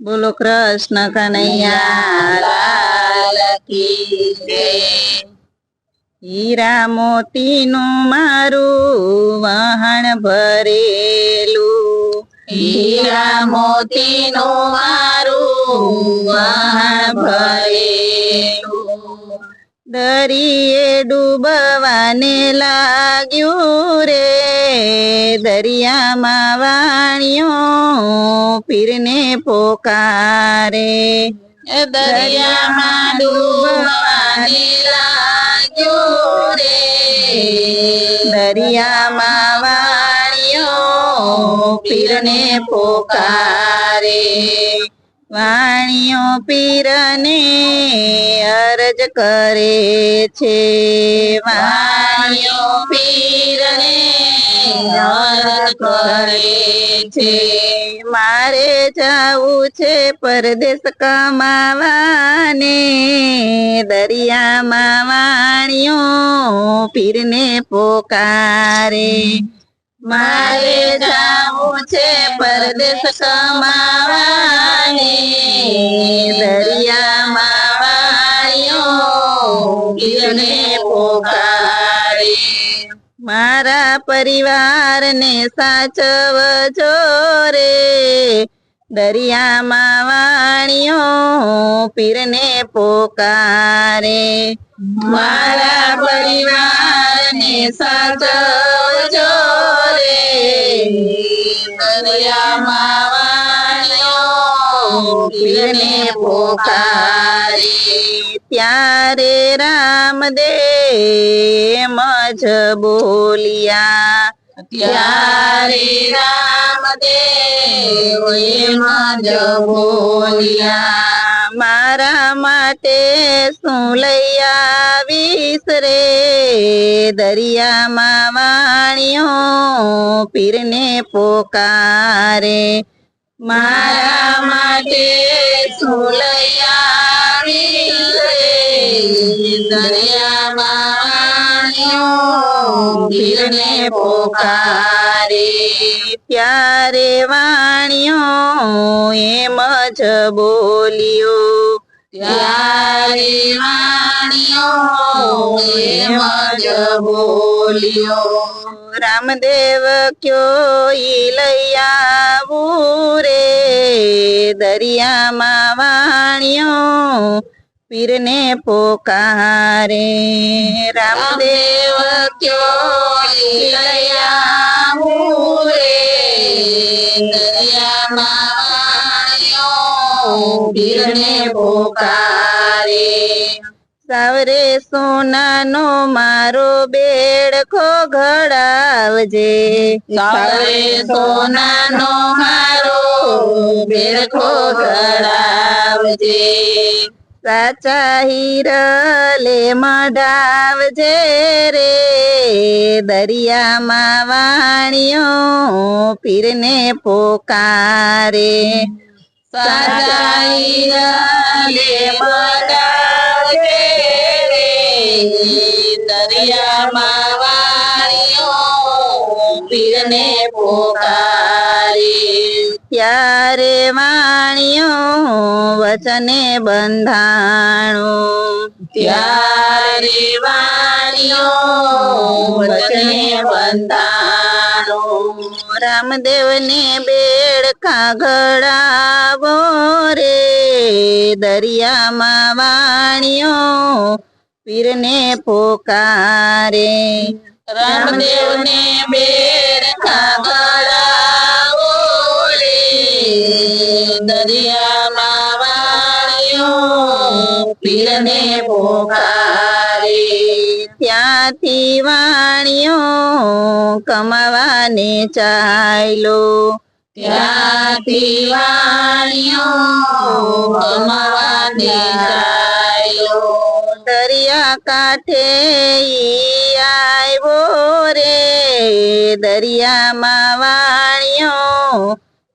બોલો કૃષ્ણ કનૈયા હીરા મોતી નું મારું વહાણ ભરેલું. હીરા મોતીનું મારું વહણ ભરેલું. દરિયે ડૂબવાને લાગ્યું રે. દરિયામાં વાણિયો પીરને પોકારે. દરિયામાં ડૂબવાને લાગ્યું રે. દરિયામાં વાણિયો પીરને પોકારે. વાણીઓ પીરને અરજ કરે છે. વાણીઓ પીરને અરજ કરે છે. મારે જવું છે પરદેશ કમાવાને, દરિયામાં વાણીઓ પીરને પોકારે. મારે જાવું છે પરદેશ કમાવાને દરિયામાં વાણીઓ પીરને પોકારે. મારા પરિવારને સાચવજો રે. દરિયામાં વાણીઓ પીરને પોકારે. મારા પરિવારને સાચવજો રે ત્યારે રામદેવ મજ બોલિયા. ત્યારે રામદેવ એમ જ બોલિયા. મારા માટે શું લઈ આવીશ રે? દરિયામાં વાણીઓ પીરને પોકારે. મારા માટે શું લઈ આવીશ રે? દરિયામાં વાણીઓ પીરને પોકારે. ત્યારે વાણીઓ એમ જ બોલ્યો. ત્યારે જ બોલ્યો. રામદેવ કયો ઈ લઈ આવું રે? દરિયામાં વાણીઓ પીરને પોકારે. રામદેવ કયો ઈ લઈ પીરને પોકારે. સાવરે સોનાનો મારો બેડખો ઘડાવજે. સાવરે સોનાનો મારો બેડખો ઘડાવજે. સાચા હીરલે મઢાવજે રે. દરિયામાં વાણીઓ પીરને પોકારે. દરિયામાં વાણીઓ પીરને પોકારી ત્યારે વાણીઓ વચને બંધાણું ત્યારે વાણીઓ વચને બંધાણું રામદેવને બેડકા ઘડાવો રે. દરિયામાં વાણિયો પીરને પોકારે. રામદેવને બેડકા ઘડાવો રે. દરિયામાં પીરને પોકારે. ત્યાંથી વાણીઓ કમાવાને ચાલો ત્યાંથી વાણીઓ કમાવાને ચાલો દરિયા કાંઠે આવ્યો રે. દરિયામાં વાણીઓ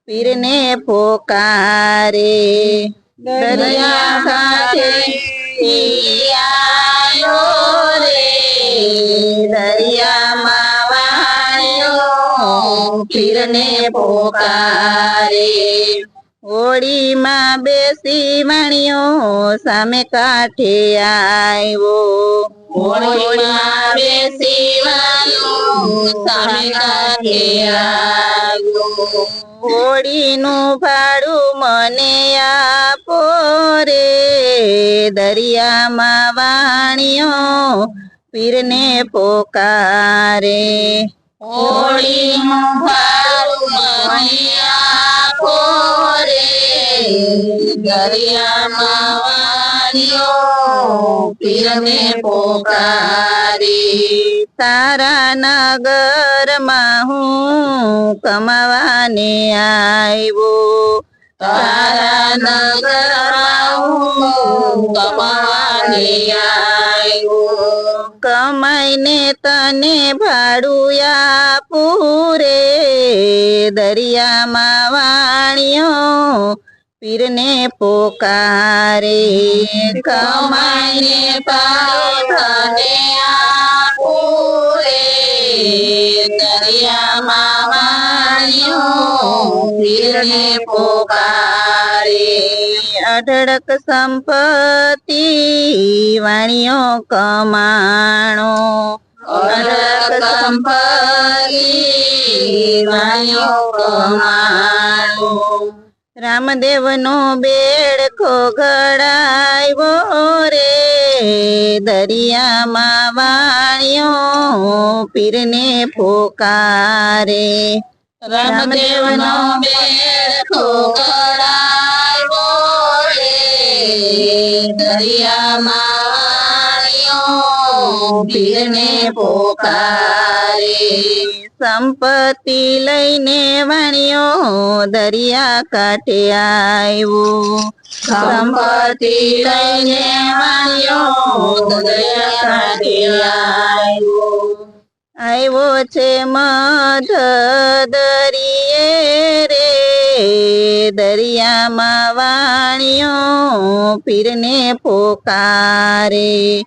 પીરને પોકારે. દરિયા સાથે રે, દરિયામાં વાણીઓ પીરને પોકારે હોળીમાં બેસી વાણિયો સામે કાંઠે આવ્યો હોળીમાં બેસી વાળો સામે કાંઠે આવ્યો. હોળીનું ભાડું મને આપો રે. દરિયામાં વાણિયો પીરને પોકારે. હોળીનું ભાડું મને આપો રે. દરિયામાં વાણીઓ પીરને પોકારે તારા નગરમાં હું કમાવાને આવ્યો તારા નગરમાં હું કમાને આવ્યો કમાઈને તને ભાડું આપું રે દરિયામાં વાણિયો પીરને પોકારે, કમાઈને પાડને આપુરે, દરિયામાં વાણીઓ પીરને પોકારે. અઢળક સંપત્તિ વાણિયો કમાણો અઢળક સંપત્તિ વાણીઓ કમાણો. રામદેવનો બેડખો ઘડાયો રે. દરિયામાં વાણિયો પીરને પોકારે. રામદેવનો બેઠો ઘડાયો રે. દરિયામાં પીરને પોકારે. સંપત્તિ લઈને વણ્યો દરિયા કાંઠે આવ્યો. સંપત્તિ લઈને વણ્યો દરિયા કાંઠે આવ્યો. આવ્યો છે મધ દરિયે રે. દરિયામાં વાણિયો પીરને પોકારે.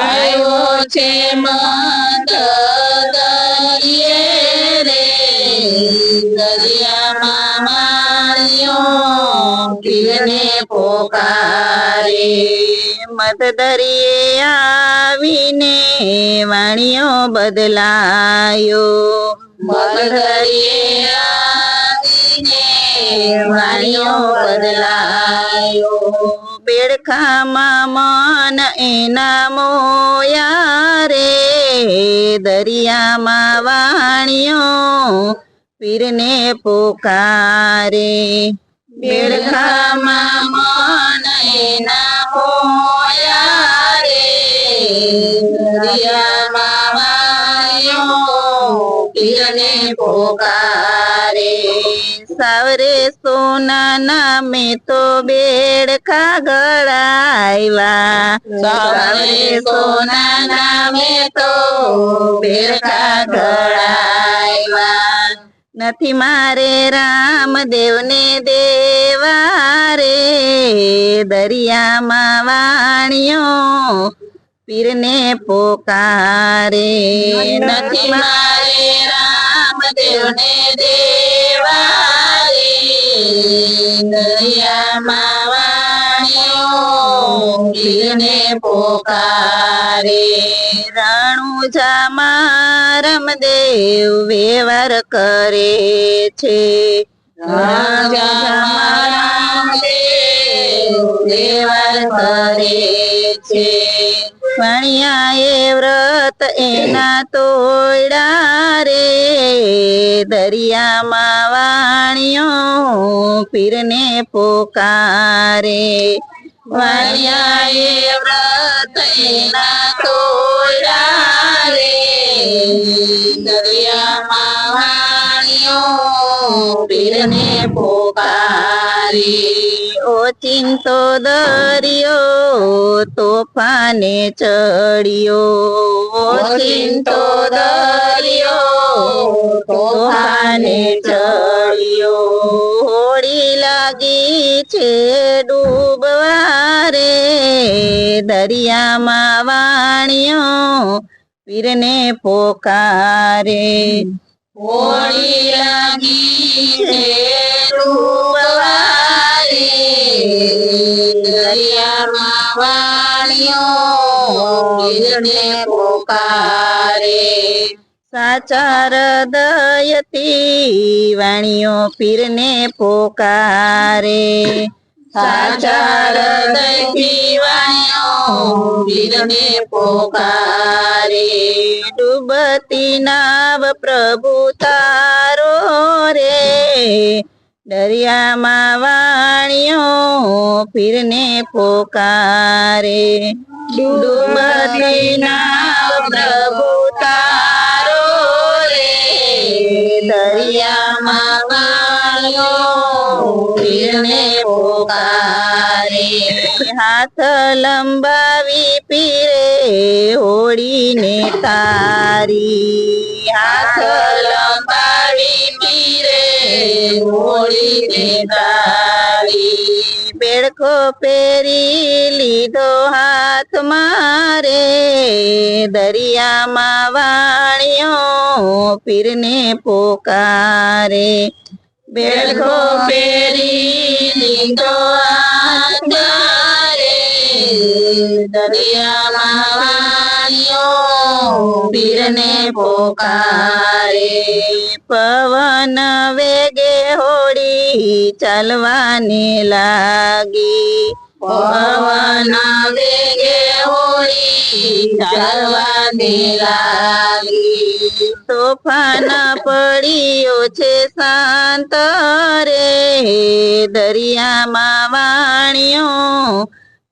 આવ્યો છે મત રે, દરિયામાં માણ્યો પીરને પોકારે. મધ દરિયે આવીને વાણિયો બદલાયો. મગધરીએ આવીને વાણીઓ બદલાયો. બેડખામાં મન એના મોયા રે દરિયામાં વાણિયો પીરને પોકારે. બેડખામાં મન એના મોયા રે દરિયામાં વાણિયો પીરને પોકારે. સાવરે સોનાના નામે તો બેડ ગળાવ્યા સાવરે સોના નામે તો બેડ ઘડાવ્યા નથી મારે રામદેવને દેવા રે દરિયામાં વાણિયો પીરને પોકારે. નથી મારે રામદેવને દેવા રે દરિયામાં વાણીઓ પીરને પોકારે. રાણુજામાં રામદેવ વ્યવહાર કરે છે. રાજામાં રામદેવ દેવાર કરે છે. વાણિયાએ વ્રત એના તોડા રે. દરિયામાં વાણિયો પીરને પોકારે. વાણિયાએ વ્રત એના તોડા રે. દરિયામાં વાણિયો પીરને પોકારે. ઓચિંતો દરિયો તોફાને ચડ્યો. ઓચિંતો દરિયો તોફાને ચડ્યો. હોળી લાગી છે ડૂબવા રે દરિયામાં વાણિયો પીરને પોકારે. હોળી લાગી છે સાચા હૃદયથી વાણીઓ પીરને પોકારે. સાચા હૃદયથી વાણીઓ પીરને પોકારે. ડૂબતી નાવ પ્રભુ તારો રે. દરિયામાં વાણીઓ પીરને પોકારે. ડૂબતી નાવ પ્રભુ પીરને પોકારે હાથ લંબાવી પીરે હોડીને તારી હાથ લંબાવી પીરે હોળીને તારી બેડકો પહેરી લીધો હાથ મારે દરિયામાં વાણિયો પીરને પોકારે બેડકો ફેરી લીધો આધારે દરિયામાં વાણીઓ પીરને પોકારે. પવન વેગે હોડી ચાલવાને લાગી, પવન વેગે હોળી તોફાન પડ્યો છે શાંત રે, દરિયામાં વાણીઓ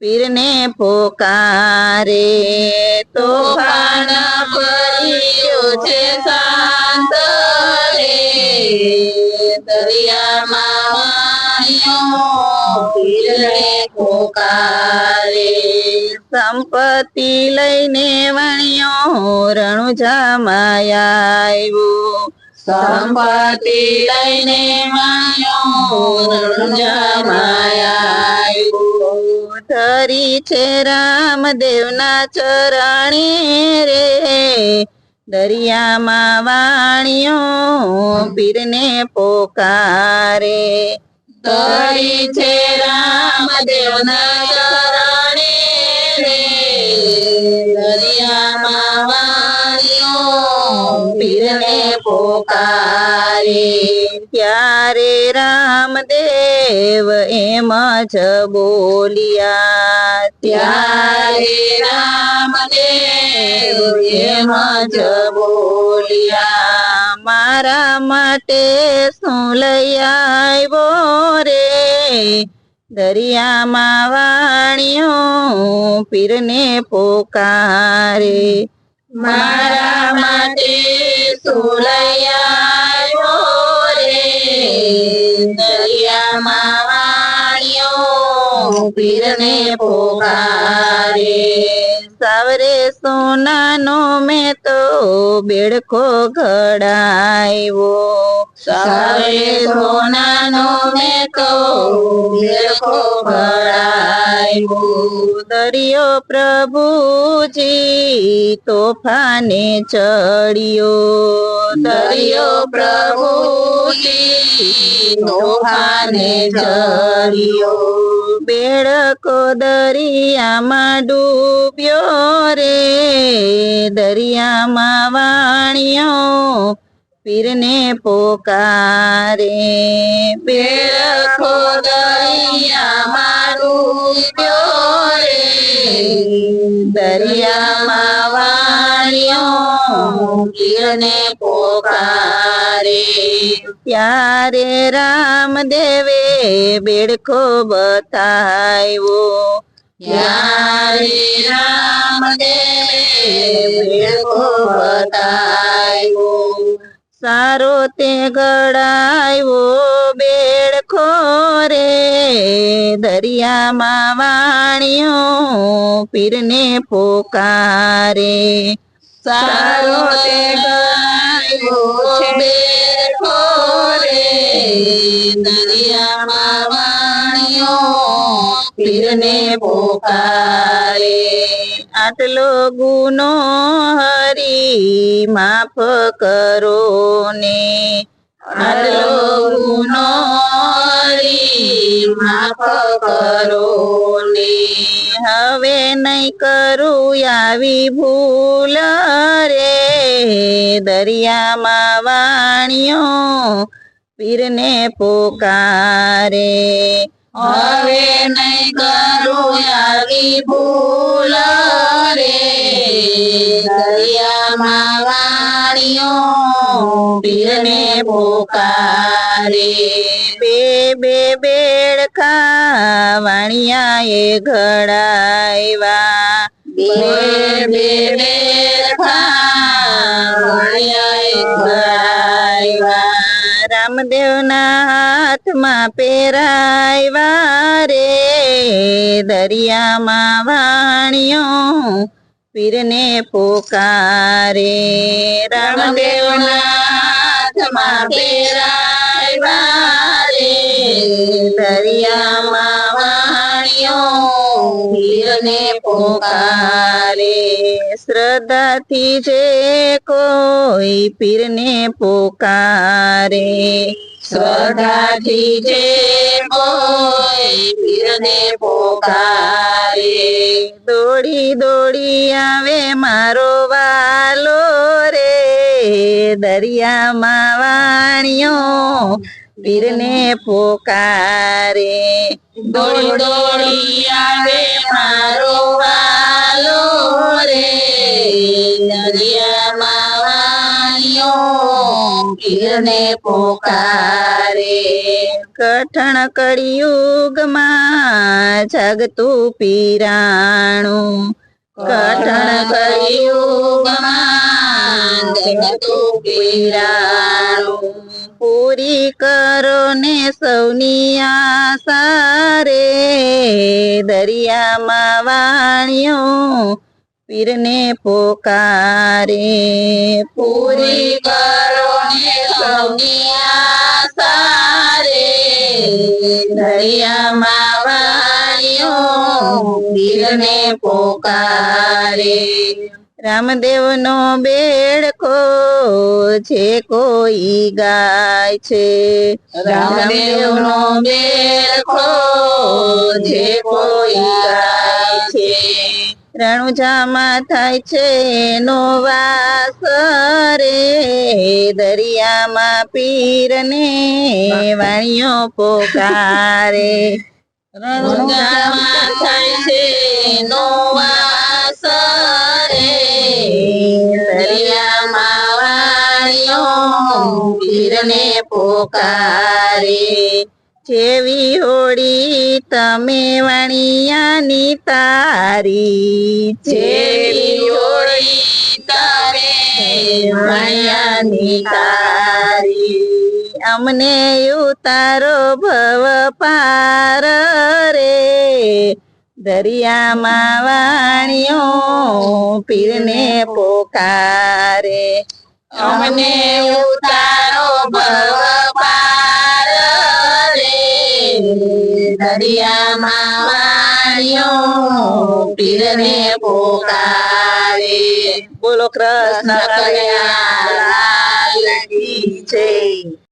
પીરને પોકારે. તોફાન પડ્યો છે શાંત રે, દરિયામાં વાણીઓ પીરને પોકારે સંપત્તિ લઈને વાણીઓ રણુજામાં આવ્યો સંપત્તિ લઈને વાણીઓ રણુજામાં આવ્યો ધરી છે રામદેવના ચરણે રે. દરિયામાં વાણિયો પીરને પોકારે. તરી છે રામદેવના ચરણે રે દરિયામાં વાણીઓ પીરને પોકારે ત્યારે રામદેવ એમ જ બોલ્યા ત્યારે રામદેવ એમ જ બોલ્યા મારા માટે શું લઈ આવ્યો રે? દરિયામાં વાણીઓ પીરને પોકારે. મારા માટે સુલૈયાયો રે? દરિયામાં વાણીઓ પીરને પોકારે. સાવરે સોનાનો મેં તો બેડકો ઘડાયો સવારે સોનાનો મેં તો બેડખો ઘડાયો દરિયો પ્રભુજી તોફાને ચડ્યો. દરિયો પ્રભુજી તોફાને ચડ્યો. બેડકો દરિયામાં ડૂબ્યો રે. દરિયામાં વાણિયો પીરને પોકારે. બેરખો દરિયામાં ડૂબ્યો રે. દરિયામાં વાણીઓ પીરને પોકારે. ત્યારે રામદેવે બેડખો બતાવ્યો. ત્યારે રામદેવે બેડકો બતાવ્યો. સારો તે ગળાયો બેડખો રે. દરિયામાં વાણ્યો પીરને પોકારે. સારો તે ગાયો છે બેઠો રે દરિયામાં પોકારે. આટલો ગુનો હરી માફ કરો ને. આટલો માફ કરો ને. હવે નહીં કરું આવી ભૂલ રે. દરિયામાં વાણિયો પીરને પોકારે. હવે નહીં કરું આવી ભૂલ રે. દરિયામાં વાણીઓ પીરને પોકારે બે બે બેડકા વાણિયાએ ઘડાવ્યા બે બે બેઠા વાણિયાએ ઘડાવ્યા. રામદેવના હાથમાં પહેરાવ્યા રે દરિયામાં વાણિયો પીરને પોકારે. રામદેવના પહેરાવ્યા રે દરિયામાં વાણીઓ વીરને પોકારે. શ્રદ્ધાથી જે કોઈ પીરને પોકારે. શ્રદ્ધાથી જે કોઈ પીરને પોકારે. દોડી દોડી આવે મારો વાલો રે. દરિયામાં વાણિયો પીરને પોકારે. દોડી દોડી આવે મારો વાલો રે. દરિયામાં વાણીઓ પીરને પોકારે. કઠણ કળિયુગમાં જગતું પીરાણું. કઠણ કળિયુગમાં જગતું પીરાણું. પૂરી કરો ને સૌની આશા દરિયામાં વાણિયો પીરને પોકારે. પૂરી કરો ને સૌની આશા દરિયામાં વાણ્યો પીરને પોકારે. રામદેવનો બેડકો છે કોઈ ગાય છે. રામદેવનો બેડકો છે કોઈ ગાય છે. રણુજામાં થાય છે નો વાસ રે, દરિયામાં પીરને વાણીઓ પોકારે. રણુજામાં થાય છે નો વાસ દરિયામાં વાણીઓ પીરને પોકારે. જેવી હોળી તમે વાણિયાની તારી. જેવી હોળી તમે વાણિયાની તારી. અમને ઉતારો ભવ પાર રે. દરિયામાં વાણિયો પીરને પોકારે. અમને ઉતારો ભવ પાર રે. દરિયામાં વાણીઓ પીરને પોકારે. બોલો કૃષ્ણ કલ્યાણ જય.